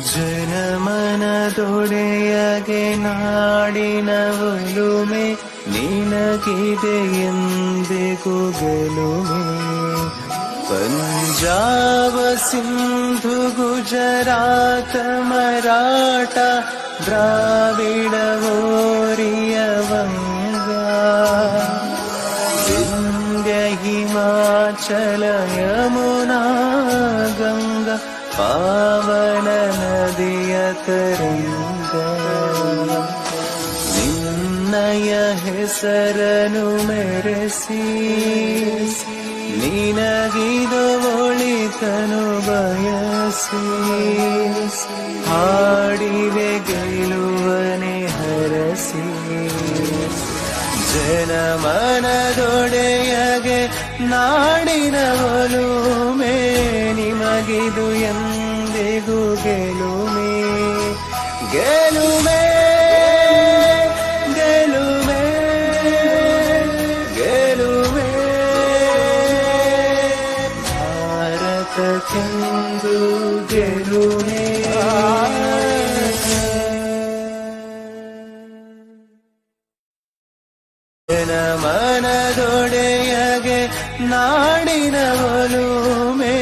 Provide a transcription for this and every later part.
ಜನಮನದೊಡೆಯಗೆ ನಾಡಿನವಲುಮೆ ನಿನಗಿದೆ ಎಂದಿಗೂ ಗೆಲುಮೆ. ಪಂಜಾಬ ಸಿಂಧು, ಗುಜರಾತ, ಮರಾಠ, ದ್ರಾವಿಡ ಓರಿಯ ವಿಂಧ್ಯ ಹಿಮಾಚಲ ಯಮುನಾ, ಗಂಗಾ, ಪಾವನ ನದಿಯ ನಿನ್ನಯ ಹೆಸರನು ಮೆರೆಸಿ. ನಿನಗಿದು ಒಳಿತನು ಬಯಸಿ. ಹಾಡಿವೆ ಗೆಲುವನೆ ಹರಸಿ. ಜನಮನದೊಡೆಯಗೆ ನಾಡಿನ ಒಲುಮೆ ನಿಮಗಿದು ಎಂದಿಗೂ ಗೆಲುಮೆ ಗೆಲುಮೆ ಗೆಲುಮೆ ಗೆಲುಮೆ ಭಾರತ ಚಂದು ಗೆಲುಮೆ ಮನದೊಡೆಯಗೆ ನಾಡಿನ ಒಲುಮೆ.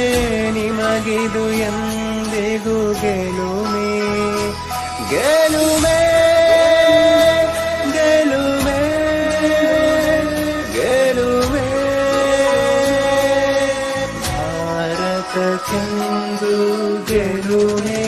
ಸಾಗಿದು ಎಂದಿಗೂ ಗೆಲುಮೆ ಗೆಲುಮೆ ಗೆಲುಮೆ ಗೆಲುಮೆ ಭಾರತ ಚೆಂದು ಗೆಲುಮೆ